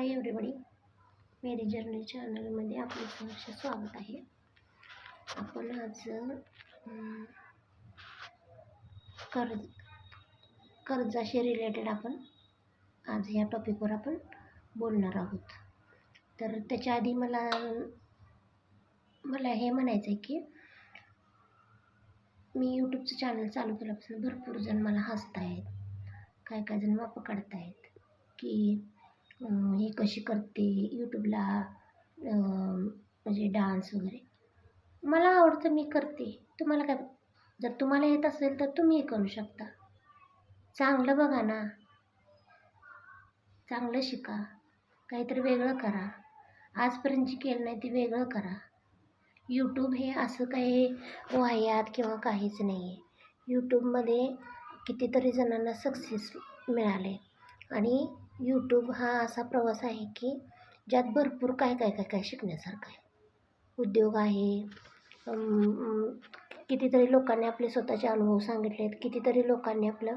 हाय everybody. मेरी journey चॅनलमध्ये आपलं सहर्ष स्वागत आहे. आपण आज कर्ज कर्जाशी रिलेटेड आपण आज ह्या टॉपिकवर आपण बोलणार आहोत. तर त्याच्या आधी मला मला हे म्हणायचं आहे की मी यूट्यूबचं चॅनल चालू केल्यापासून भरपूर जण मला हसतायत. काय काय जण वापं काढतायत की हे कशी करते यूट्यूबला म्हणजे डान्स वगैरे. मला आवडतं मी करते. तुम्हाला काय जर तुम्हाला येत असेल तर तुम्ही करू शकता. चांगलं बघा ना. चांगलं शिका. काहीतरी वेगळं करा. आजपर्यंत जी केलं नाही ते वेगळं करा. यूट्यूब हे असं काही वाह्यात किंवा काहीच नाही आहे यूट्यूबमध्ये कितीतरी जणांना सक्सेस मिळाले. आणि यूट्यूब हा असा प्रवास आहे की ज्यात भरपूर काय काय काय काय शिकण्यासारखं आहे. उद्योग आहे. कितीतरी लोकांनी आपले स्वतःचे अनुभव सांगितले आहेत कितीतरी लोकांनी आपलं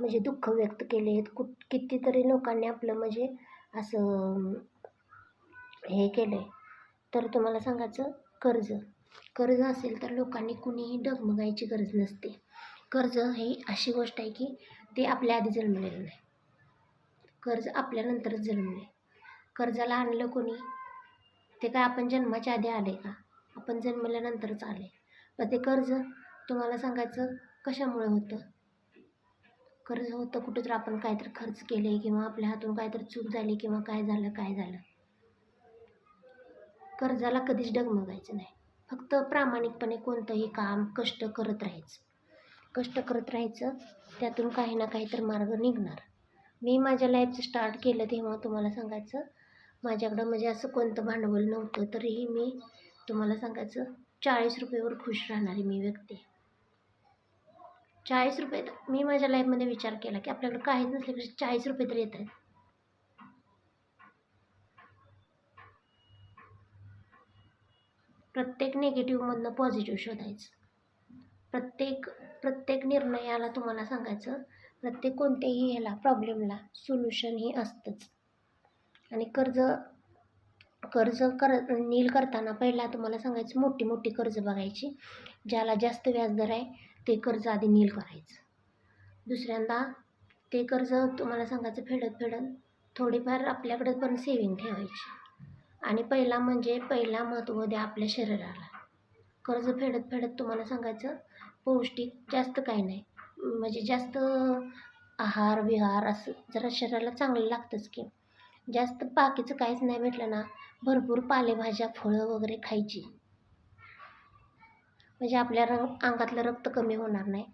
म्हणजे दुःख व्यक्त केले आहेत कुठ कितीतरी लोकांनी आपलं म्हणजे असं हे केलं आहे तर तुम्हाला सांगायचं कर्ज. कर्ज असेल तर लोकांनी कुणीही डगमगायची गरज नसते. कर्ज ही अशी गोष्ट आहे की ते आपल्या आधी जन्मलेलं नाही. कर्ज आपल्यानंतरच जन्मले. कर्जाला आणलं कोणी? ते काय आपण जन्माच्या आधी आले का? आपण जन्मल्यानंतरच आले. पण ते कर्ज तुम्हाला सांगायचं कशामुळे होतं? कर्ज होतं कुठं तर आपण काहीतरी खर्च केले किंवा आपल्या हातून काहीतरी चूक झाली किंवा काय झालं काय झालं. कर्जाला कधीच डगमगायचं नाही. फक्त प्रामाणिकपणे कोणतंही काम कष्ट करत राहायचं. कष्ट करत राहायचं त्यातून काही ना काही तर मार्ग निघणार. मी माझ्या लाईफचं स्टार्ट केलं तेव्हा तुम्हाला सांगायचं. माझ्याकडं म्हणजे असं कोणतं भांडवल नव्हतं तरीही मी तुम्हाला सांगायचं चाळीस रुपयेवर खुश राहणारी मी व्यक्ती. चाळीस रुपये तर- मी माझ्या लाईफमध्ये विचार केला की आपल्याकडे काहीच नसल्यापेक्षा चाळीस रुपये तर येत आहेत प्रत्येक निगेटिव्हमधनं पॉझिटिव्ह शोधायचं. प्रत्येक प्रत्येक निर्णयाला तुम्हाला सांगायचं प्रत्येक कोणत्याही ह्याला प्रॉब्लेमला सोल्युशन हे असतंच. आणि कर्ज कर्ज कर नील करताना पहिला तुम्हाला सांगायचं मोठी मोठी कर्ज बघायची. ज्याला जास्त व्याजदर आहे ते कर्ज आधी नील करायचं. दुसऱ्यांदा ते कर्ज तुम्हाला सांगायचं फेडत फेडत थोडीफार आपल्याकडे पण सेविंग ठेवायची. आणि पहिला म्हणजे पहिला महत्त्व द्या आपल्या शरीराला. कर्ज फेडत फेडत तुम्हाला सांगायचं पौष्टिक जास्त काही नाही. म्हणजे जास्त आहार विहार असं जरा शरीराला चांगलं लागतंच की. जास्त बाकीचं काहीच नाही भेटलं ना भरपूर पालेभाज्या फळं वगैरे खायची. म्हणजे आपल्या रंग अंगातलं रक्त कमी होणार नाही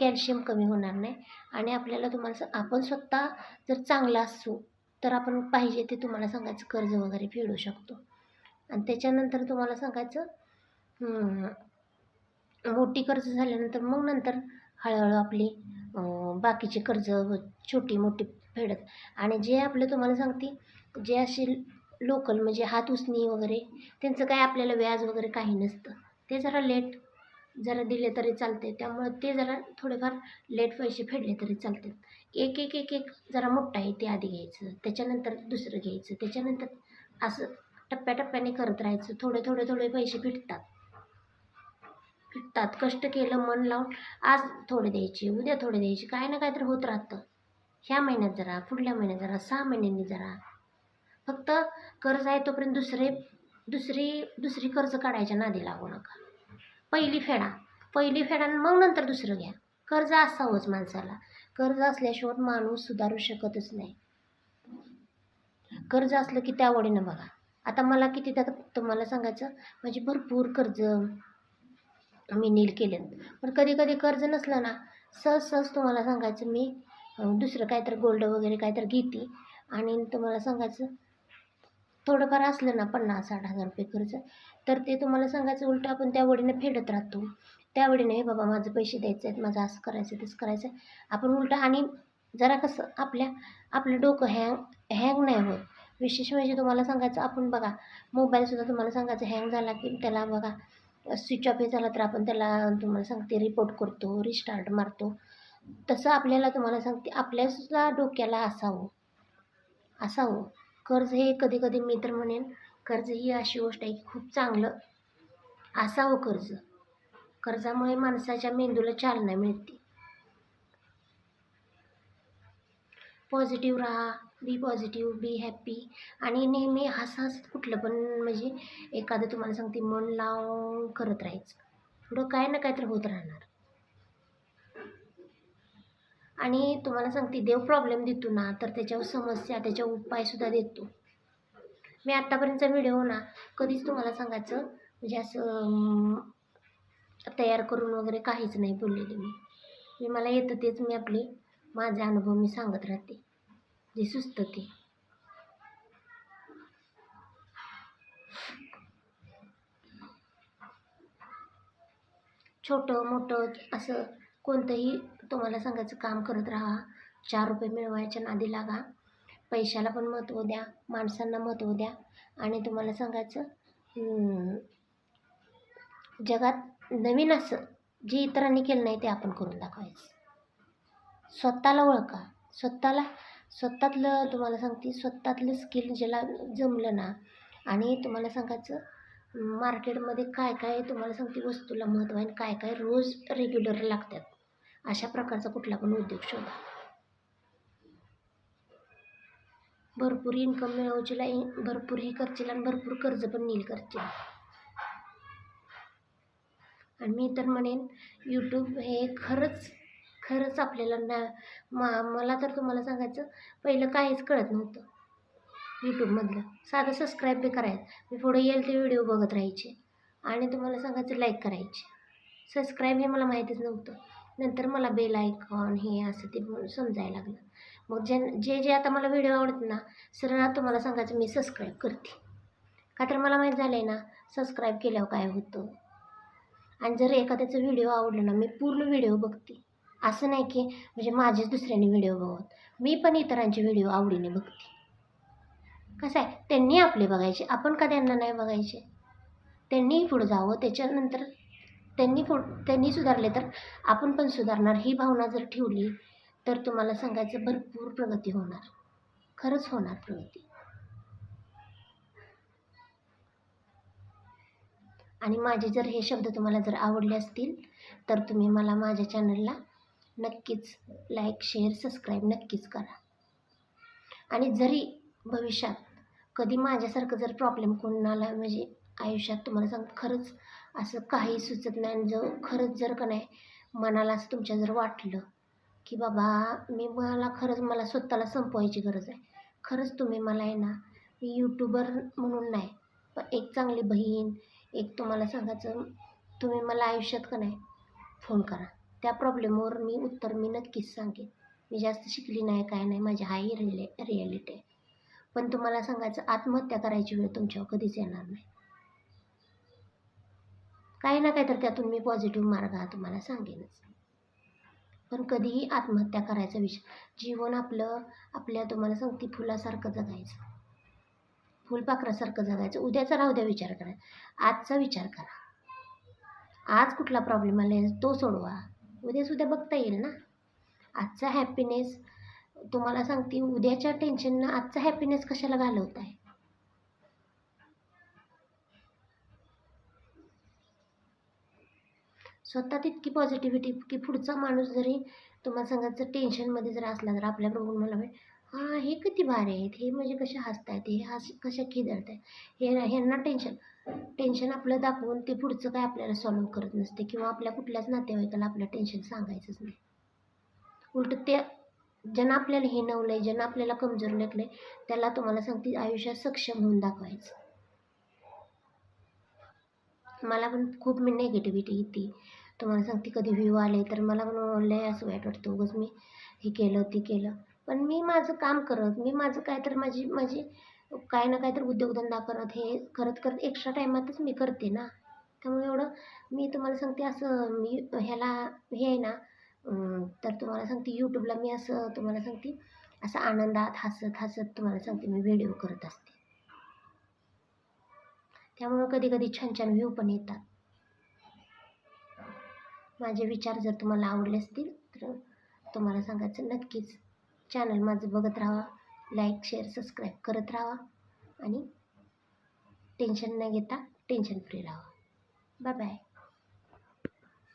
कॅल्शियम कमी होणार नाही आणि आपल्याला तुम्हाला आपण स्वतः जर चांगला असू तर आपण पाहिजे ते तुम्हाला सांगायचं कर्ज वगैरे फेडू शकतो. आणि त्याच्यानंतर तुम्हाला सांगायचं मोठी कर्ज झाल्यानंतर मग नंतर हळूहळू आपली बाकीचे कर्ज व छोटी मोठी फेडत. आणि जे आपलं तुम्हाला सांगते जे असे लोकल म्हणजे हात उसणी वगैरे त्यांचं काय आपल्याला व्याज वगैरे काही नसतं. ते जरा लेट जरा दिले तरी चालते त्यामुळं ते जरा थोडेफार लेट पैसे फेडले तरी चालतात एक एक एक एक जरा मोठा आहे ते आधी घ्यायचं. त्याच्यानंतर दुसरं घ्यायचं. त्याच्यानंतर असं टप्प्याटप्प्याने करत राहायचं. थोडे थोडे थोडे पैसे फिटतात फिटतात कष्ट केलं मन लावून आज थोडे द्यायचे उद्या थोडे द्यायचे काय ना काहीतरी होत राहतं. ह्या महिन्यात जरा पुढल्या महिन्यात जरा सहा महिन्यांनी जरा. फक्त कर्ज आहे तोपर्यंत दुसरे दुसरी दुसरी कर्ज काढायच्या नादी लागू नका. पहिली फेडा. पहिली फेडा मग नंतर दुसरं घ्या. कर्ज असावंच माणसाला. कर्ज असल्याशिवाय माणूस सुधारू शकतच नाही. कर्ज असलं की त्या आवडीनं बघा. आता मला किती त्या तुम्हाला सांगायचं म्हणजे भरपूर कर्ज मी नील केलं पण कधी कधी कर्ज नसलं ना सहज सहज तुम्हाला सांगायचं मी दुसरं काहीतरी गोल्ड वगैरे काहीतरी घेते. आणि तुम्हाला सांगायचं थोडंफार असलं ना पन्नास साठ हजार रुपये खर्च तर ते तुम्हाला सांगायचं उलटं आपण त्या वडीनं फेडत राहतो. त्या वडीनं हे बाबा माझं पैसे द्यायचे आहेत माझं असं करायचं तसं करायचं. आपण उलटं आणि जरा कसं आपल्या आपलं डोकं हँग हँग नाही होत. विशेष म्हणजे तुम्हाला सांगायचं आपण बघा मोबाईलसुद्धा तुम्हाला सांगायचं हँग झाला की त्याला बघा स्विच ऑफ हे झाला तर आपण त्याला तुम्हाला सांगते रिपोर्ट करतो रिस्टार्ट मारतो. तसं आपल्याला तुम्हाला सांगते आपल्यासुद्धा डोक्याला असावं. असावं. कर्ज हे कधी कधी मी तर म्हणेन कर्ज ही अशी गोष्ट आहे की खूप चांगलं. असावं कर्ज. कर्जामुळे माणसाच्या मेंदूला चालना मिळते. पॉझिटिव्ह राहा. बी पॉझिटिव्ह बी हॅप्पी आणि नेहमी हसत हसत कुठलं पण म्हणजे एखादं तुम्हाला सांगते मन लावून करत राहायचं. पुढं काय ना काय तर होत राहणार. आणि तुम्हाला सांगते देव प्रॉब्लेम देतो ना तर त्याच्यावर समस्या त्याच्यावर उपायसुद्धा देतो. मी आत्तापर्यंतचा व्हिडिओ ना कधीच तुम्हाला सांगायचं म्हणजे असं तयार करून वगैरे काहीच नाही बोललेली मी. मी मला येतं तेच मी आपले माझा अनुभव मी सांगत राहते. जे सुचतं ते. छोटं मोठं असं कोणतंही तुम्हाला सांगायचं काम करत राहा. चार रुपये मिळवायच्या नादी लागा. पैशाला पण महत्त्व द्या. माणसांना महत्त्व द्या. आणि तुम्हाला सांगायचं जगात नवीन असं जे इतरांनी केलं नाही ते आपण करून दाखवायचं. स्वतःला ओळखा. स्वतःला स्वतःतलं तुम्हाला सांगते स्वतःतलं स्किल ज्याला जमलं ना आणि तुम्हाला सांगायचं मार्केटमध्ये काय काय तुम्हाला सांगते वस्तूला महत्त्व आहे आणि काय काय रोज रेग्युलर लागतात अशा प्रकारचा कुठला पण उद्योग शोधा. भरपूर इन्कम मिळवचीला भरपूर हे करशील आणि भरपूर कर्ज पण नील करशील आणि मी तर म्हणेन यूट्यूब हे खरंच खरंच आपल्याला ना मा मला तर तुम्हाला सांगायचं पहिलं काहीच कळत नव्हतं. यूट्यूबमधलं साधं सबस्क्राईब बी करायचं. मी पुढे येईल ते व्हिडिओ बघत राहायचे. आणि तुम्हाला सांगायचं लाईक करायचे. सबस्क्राईब हे मला माहितीच नव्हतं. नंतर मला बेल आयकॉन हे असं ते म्हणून समजायला लागलं. मग जे जे जे आता मला व्हिडिओ आवडत ना सरळ तुम्हाला सांगायचं मी सबस्क्राईब करते. का तर मला माहीत झालं आहे ना सबस्क्राईब केल्यावर काय होतं. आणि जर एखाद्याचं व्हिडिओ आवडलं ना मी पूर्ण व्हिडिओ बघते. असं नाही की म्हणजे माझेच दुसऱ्यांनी व्हिडिओ बघत. मी पण इतरांचे व्हिडिओ आवडीने बघते. कसं आहे त्यांनी आपले बघायचे आपण का त्यांना नाही बघायचे? त्यांनीही पुढं जावं त्याच्यानंतर त्यांनी पुढ त्यांनी सुधारले तर आपण पण सुधारणार. ही भावना जर ठेवली तर तुम्हाला सांगायचं भरपूर प्रगती होणार. खरंच होणार प्रगती. आणि माझे जर हे शब्द तुम्हाला जर आवडले असतील तर तुम्ही मला माझ्या चॅनलला नक्कीच लाईक शेअर सबस्क्राईब नक्कीच करा. आणि जरी भविष्यात कधी माझ्यासारखं जर प्रॉब्लेम कोणाला म्हणजे आयुष्यात तुम्हाला सांग खरंच असं काही सुचत नाही. आणि जर खरंच जर का नाही मनाला असं तुमच्या जर वाटलं की बाबा मी मला खरंच मला स्वतःला संपवायची गरज आहे. खरंच तुम्ही मला आहे ना मी यूट्यूबर म्हणून नाही पण एक चांगली बहीण एक तुम्हाला सांगायचं तुम्ही मला आयुष्यात का नाही फोन करा. त्या प्रॉब्लेमवर मी उत्तर मी नक्कीच सांगेन. मी जास्त शिकली नाही काय नाही माझी हाही रिले रिॲलिटी आहे. पण तुम्हाला सांगायचं आत्महत्या करायची वेळ तुमच्यावर कधीच येणार नाही. काही ना काही तर त्यातून मी पॉझिटिव्ह मार्ग हा तुम्हाला सांगेनच. पण कधीही आत्महत्या करायचा विषय जीवन आपलं आपल्या तुम्हाला सांगते फुलासारखं जगायचं. फुलपाखरासारखं जगायचं. उद्याचा राहू द्या विचार करा. आजचा विचार करा. आज कुठला प्रॉब्लेम आला तो सोडवा. उद्यासुद्धा बघता येईल ना? आजचा हॅपीनेस तुम्हाला सांगते उद्याच्या टेन्शननं आजचा हॅपीनेस कशाला घालवत आहे स्वतः तितकी पॉझिटिव्हिटी की पुढचा माणूस जरी तुम्हाला सांगायचं टेन्शनमध्ये जर असला तर आपल्या बघून मला वाटेल, हां हे किती भारी आहेत हे म्हणजे कसे हसतायत हे हस कशा खिदळत आहेत हे ह्यांना टेन्शन टेन्शन आपलं दाखवून ते पुढचं काय आपल्याला सॉल्व्ह करत नसते किंवा आपल्या कुठल्याच नातेवाईकाला आपलं टेन्शन सांगायचंच नाही. उलटं ते ज्यांना आपल्याला हिणवलं आहे ज्यांना आपल्याला कमजोर लेखलं आहे त्याला तुम्हाला सांगते आयुष्यात सक्षम होऊन दाखवायचं. मला पण खूप मी नेगेटिव्हिटी येते. तुम्हाला सांगते कधी व्ह्यू आले तर मला पण लय असं वाईट वाटतं. उगाच मी हे केलं ते केलं. पण मी माझं काम करत मी माझं काय तर माझी माझी काय ना काय तर उद्योगधंदा करत हे करत करत एक्स्ट्रा टायमातच मी करते ना. त्यामुळे एवढं मी तुम्हाला सांगते असं मी ह्याला हे आहे ना तर तुम्हाला सांगते यूट्यूबला मी असं तुम्हाला सांगते असं आनंदात हसत हसत तुम्हाला सांगते मी व्हिडिओ करत असते. त्यामुळं कधी कधी छान छान व्ह्यू पण येतात. माझे विचार जर तुम्हाला आवडले असतील तर तुम्हाला सांगायचं नक्कीच. चॅनल माझं बघत राहा लाईक शेअर सबस्क्राईब करत राहा आणि टेन्शन न घेता टेन्शन फ्री राहा. Bye bye